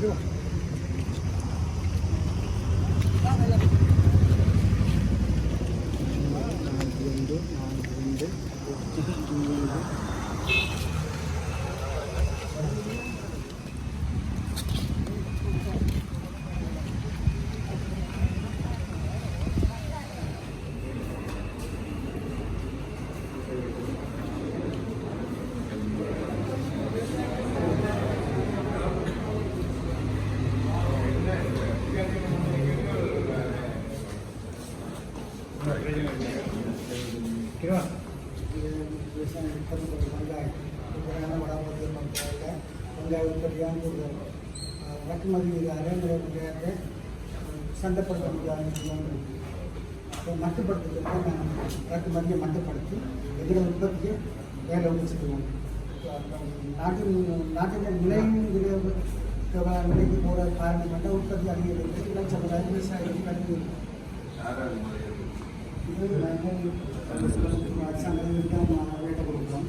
是吧？வெங்காய உற்பத்தியான கூடுதல் இறக்குமதி அரைமுறை வெங்காயத்தை சந்தைப்படுத்த முடியாதுன்னு சொல்லுவாங்க அப்போ மட்டுப்படுத்துறதுக்கு நாங்கள் இறக்குமதியை மட்டுப்படுத்தி எங்களோட உற்பத்தியை வேலை வச்சுக்குவோம் நாட்டின் நாட்டின் விலையும் விலை விலைக்கு போகிற காரணம் மட்டும் உற்பத்தி அதிகரிக்கிறது இளம் சமுதாயம் விவசாயிகளுக்கு அதிகம் இது நாங்கள் அரசாங்கத்துக்கு தான் வேட்டை கொடுக்குறோம்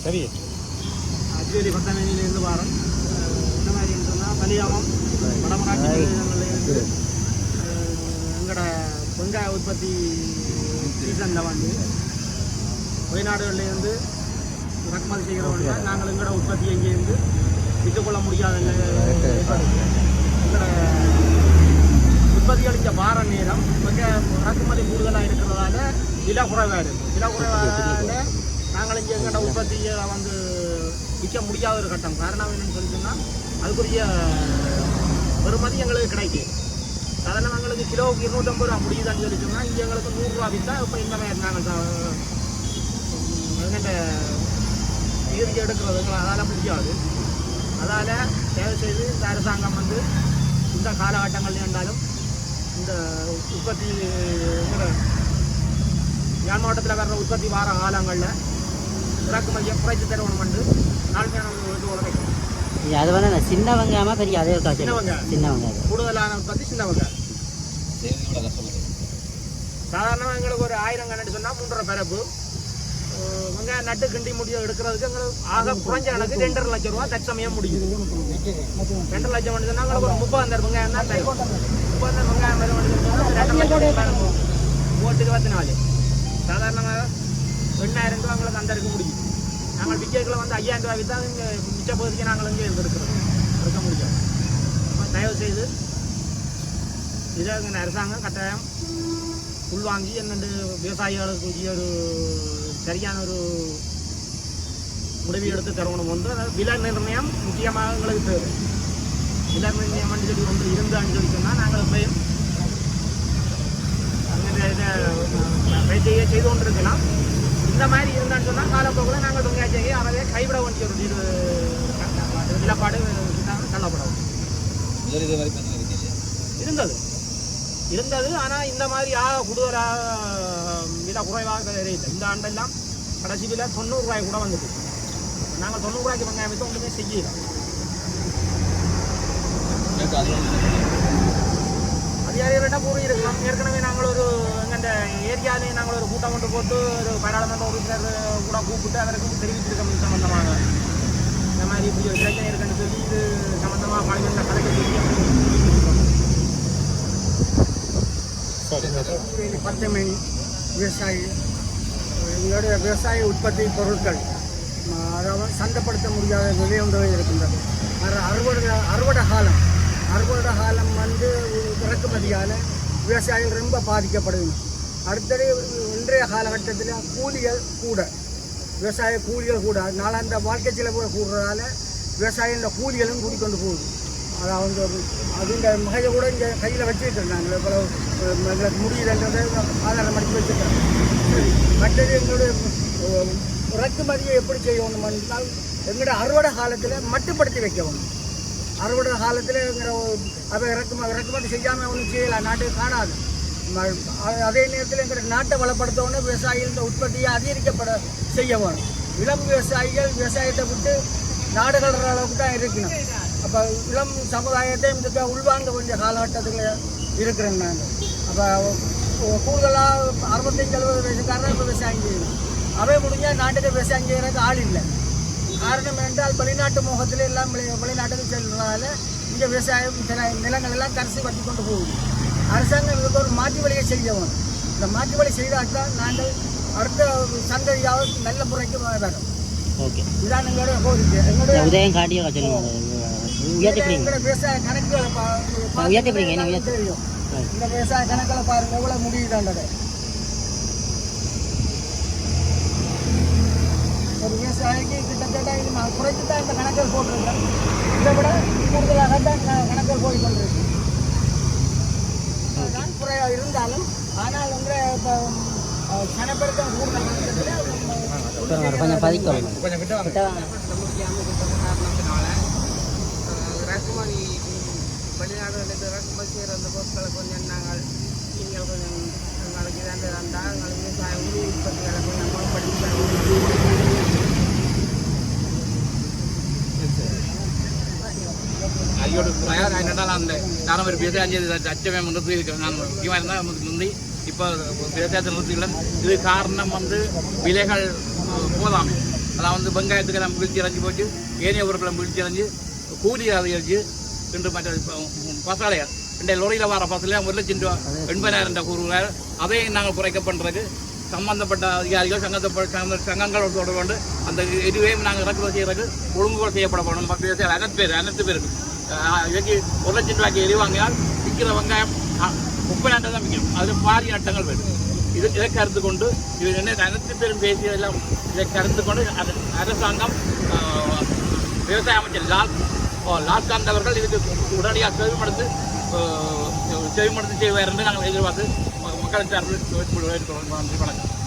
சரி அச்சுவேலி பத்தாமணியிலேருந்து வாரம் என்ன மாதிரி சொன்னால் பலியாமம் வடமராட்சி பிரதேசங்கள்லேருந்து எங்களோட வெங்காய உற்பத்தி சீசனில் வந்து வெளிநாடுகள்லேருந்து இறக்குமதி செய்கிறவங்க நாங்கள் எங்களோட உற்பத்தி எங்கேருந்து விற்றுக்கொள்ள முடியாத எங்களோட உற்பத்தி அளித்த வார நேரம் மிக இறக்குமதி கூடுதலாக இருக்கிறதால விலை குறைவாக இருக்குது விலை நாங்கள் இங்கே எங்களோட உற்பத்தியை வந்து விற்க முடியாத ஒரு கட்டம். காரணம் என்னன்னு சொல்லி சொன்னால் அதுக்குரிய பெறுமதி எங்களுக்கு கிடைக்கும் சாதாரண எங்களுக்கு கிலோவுக்கு இருநூற்றம்பது ரூபா முடியுதான்னு சொல்லி சொன்னால் இங்கே எங்களுக்கு நூறுரூவா விற்றா இப்போ இந்த மாதிரி நாங்கள் எங்கிட்ட இறுதி எடுக்கிறது எங்களை அதால் முடியாது. அதால் தேவை செய்து இந்த அரசாங்கம் வந்து இந்த காலகட்டங்கள் இருந்தாலும் இந்த உற்பத்தி யாழ் மாவட்டத்தில் வர்ற உற்பத்தி வார காலங்களில் இறக்குமதியை குறைச்சி தருவணும் வந்து நாள்மையான இது உழைக்கும் அது வந்து அந்த சின்ன வெங்காயமா பெரிய அதே இருக்கா சின்ன வெங்காயம். சின்ன வெங்காயம். கூடுதலான உற்பத்தி சின்னவங்க சாதாரணமாக எங்களுக்கு ஒரு ஆயிரம் கண்ணு சொன்னால் மூன்றரை பரப்பு வெங்காயம் நட்டு கிண்டி முடியும் எடுக்கிறதுக்கு எங்களுக்கு ஆக குறைஞ்ச கணக்கு ரெண்டரை லட்சம் ரூபா தற்சமயம் முடியுது ரெண்டரை லட்சம் மட்டும் எங்களுக்கு ஒரு முப்பதாயிரம் வெங்காயம் தான் தரும். முப்பதாயிரம் வெங்காயம் வரும் ரெண்டரை லட்சம் ரூபாய் மூவத்து இருபத்தி நாலு சாதாரணமாக எண்ணாயிரம் ரூபா எங்களுக்கு அந்த இருக்க முடியும். நாங்கள் விக்கெட்டில் வந்து ஐயாயிரம் ரூபாய் விற்றா இங்கே மிச்ச பகுதிக்கு நாங்கள் இங்கே இருக்கிறோம் எடுக்க முடியும் தயவு செய்து இதை அரசாங்கம் கட்டாயம் உள்வாங்கி என்னென்று விவசாயிகளுக்கு ஒரு சரியான ஒரு முடிவு எடுத்து தரணும். ஒன்று அதாவது விலை நிர்ணயம் முக்கியமாக எங்களுக்கு தேவை. விலை நிர்ணயம் சொல்லி ஒன்று இருந்தான்னு சொல்லி சொன்னால் நாங்கள் இதை பயிற்சியை செய்து கொண்டிருக்கலாம். இந்த மாதிரி இருந்தான்னு சொன்னால் காலப்போக்கில் நாங்கள் தொங்காட்சியை அறவே கைவிட வேண்டிய ஒரு இது நிலப்பாடு தள்ளப்படும் இருந்தது. இருந்தது. ஆனால் இந்த மாதிரி ஆ கூடுதலாக விலை குறைவாக இல்லை. இந்த ஆண்டெல்லாம் கடைசி விலை தொண்ணூறு ரூபாய் கூட வந்துட்டு நாங்கள் தொண்ணூறு ரூபாய்க்கு வெங்காயம் விற்று ஒன்றுமே செய்யல. அதிகாரிகளிடம் கூறியிருக்கலாம். ஏற்கனவே நாங்கள் ஒரு எங்கள் ஏரியாவிலே நாங்கள் ஒரு கூட்டம் கொண்டு போட்டு ஒரு பாராளுமன்ற உறுப்பினர் கூட கூப்பிட்டு அவருக்கு தெரிவிச்சிருக்கோம் இது சம்பந்தமாக. இந்த மாதிரி இப்படி ஒரு பிரச்சனை இருக்குன்னு சொல்லி இது சம்பந்தமாக பார்லிமெண்ட்டில் கலைக்க சொல்லி பச்சைமணி விவசாயி எங்களுடைய விவசாய உற்பத்தி பொருட்கள். அதாவது சந்தைப்படுத்த முடியாத நிலை ஒன்று இருக்கின்றது. அறுவடை அறுவடை காலம். அறுவடை காலம் வந்து இறக்குமதியால் விவசாயிகள் ரொம்ப பாதிக்கப்படுது அடுத்தது இன்றைய காலகட்டத்தில் கூலிகள் கூட. விவசாய கூலிகள் கூட. நாளாந்த அந்த வாழ்க்கை செலவு கூடுறதால விவசாயம் கூலிகளும் கூடிக்கொண்டு போகுது. அதாவது அது அதுங்க முகையை கூட இங்கே கையில் வச்சுக்கிட்டு இருந்தாங்க. இவ்வளோ எங்களுக்கு முடியலன்றதை ஆதாரம் அடித்து வச்சுருக்காங்க. சரி மற்றது எங்களுடைய இறக்குமதியை எப்படி செய்யணும் என்றால் எங்களுடைய அறுவடை காலத்தில் மட்டுப்படுத்தி வைக்கணும். அறுவடை காலத்தில் எங்கிற அதை இறக்குமதி இறக்குமதி செய்யாமல் ஒன்றும் செய்யலாம் நாட்டுக்கு காணாது. ம- அதே நேரத்தில் எங்கிற நாட்டை வளப்படுத்தவொன்னே விவசாயிகளின் உற்பத்தியை அதிகரிக்கப்பட செய்ய வேணும். இளம் விவசாயிகள் விவசாயத்தை விட்டு நாடுகள அளவுக்கு தான் இருக்கணும். அப்போ இளம் சமுதாயத்தை இந்த உள்வாங்க வேண்டிய காலகட்டத்தில் இருக்கிறோம் நாங்கள் அப்போ கூடுதலாக அறுபத்தஞ்சு எழுபது வயசுக்காரர் விவசாயம் செய்யணும். அவை முடிஞ்சால் நாட்டுக்கு விவசாயம் செய்கிறதுக்கு ஆள் இல்லை. காரணம் என்றால் வெளிநாட்டு முகத்தில் எல்லாம் வெளி- வெளிநாட்டுக்கு செல்வதால இங்கே விவசாயம் நிலங்கள் எல்லாம் கரைசி வட்டி கொண்டு போகுது. அரசாங்கம் இதுக்கு ஒரு மாற்று வழியை செய்யணும் இந்த மாற்று வழி செய்தால் தான் நாங்கள் அடுத்த சந்ததியாவது நல்ல முறைக்கு வரும் ஓகே. இதான் எங்களுடைய கோரிக்கை. எங்களுடைய உதயம் காட்டியோ சொல்லுங்க. உயர்த்தி பிடிங்க. எங்களுடைய விவசாய கணக்குகளை பா- நான் உயர்த்தி பிடிங்க, என்ன உயர்த்தி? இந்த விவசாய கணக்கில் பாருங்க எவ்வளோ முடியுதாண்டது ஒரு விவசாயிக்கு கிட்டத்தட்ட இது நான் குறைச்சி தான் இந்த கணக்கில் போட்டிருக்கேன். இதை விட கூடுதலாக தான் கணக்கில் போய் கொண்டிருக்கு. தான் குறையாக இருந்தாலும் ஆனால் வந்து இப்போ கணப்பெருக்கம் கூடுதல் கொஞ்சம் பதிக்கணும் கொஞ்சம் கிட்ட வாங்க. இறக்குமதி வெளிநாடுகளுக்கு இறக்குமதி செய்கிற அந்த பொருட்களை கொஞ்சம் நாங்கள் நீங்கள் கொஞ்சம் எங்களுக்கு இதாண்டு தந்தால் எங்களுக்கு விவசாய உணவு உற்பத்திகளை கொஞ்சம் மேம்படுத்தி ஐயோட தயார் ஆகிட்டால் அந்த நானும் ஒரு விவசாயம் அச்சமே நான் முக்கியமாக இருந்தால் நமக்கு முந்தி இப்போ விவசாயத்தை நிறுத்திக்கலாம் இது காரணம் வந்து விலைகள் அஹ், போதாமை. அதான் வந்து வெங்காயத்துக்கு நம்ம வீழ்ச்சி அடைஞ்சு போச்சு. ஏனைய பொருட்களை வீழ்ச்சி அடைஞ்சு கூலி அதிகரிச்சு இன்று மற்ற பசாலையார் இந்த லொரியில் வர பசலையாக ஒரு லட்சம் ரூபா எண்பதாயிரம் ரூபா கூறுகிறார் அதையும் நாங்கள் குறைக்க பண்ணுறதுக்கு சம்பந்தப்பட்ட அதிகாரிகள் சங்கத்தை சங்கங்களோட தொடர்பு அந்த இதுவையும் நாங்கள் இறக்குமதி செய்கிறதுக்கு ஒழுங்குகள் செய்யப்பட போகணும் நம்ம விவசாயிகள் அனைத்து பேர் அனைத்து பேருக்கு ஆஹ் ஒரு லட்சம் ரூபாய்க்கு எரி வாங்கினால் விற்கிற வெங்காயம் முப்பது நாட்கள் தான் விற்கும். அதில் பாதி நட்டங்கள் வேணும். இது இதை கருத்து கொண்டு இது என்ன அனைத்து பேரும் பேசியதெல்லாம் இதை கருத்து கொண்டு அரசாங்கம் விவசாய அமைச்சர் லால் ஓ, அவர்கள் இதுக்கு உடனடியாக செவிமடுத்து செவிமடுத்து செய்வார் என்று நாங்கள் எதிர்பார்த்து மக்கள் சார்பில் வணக்கம்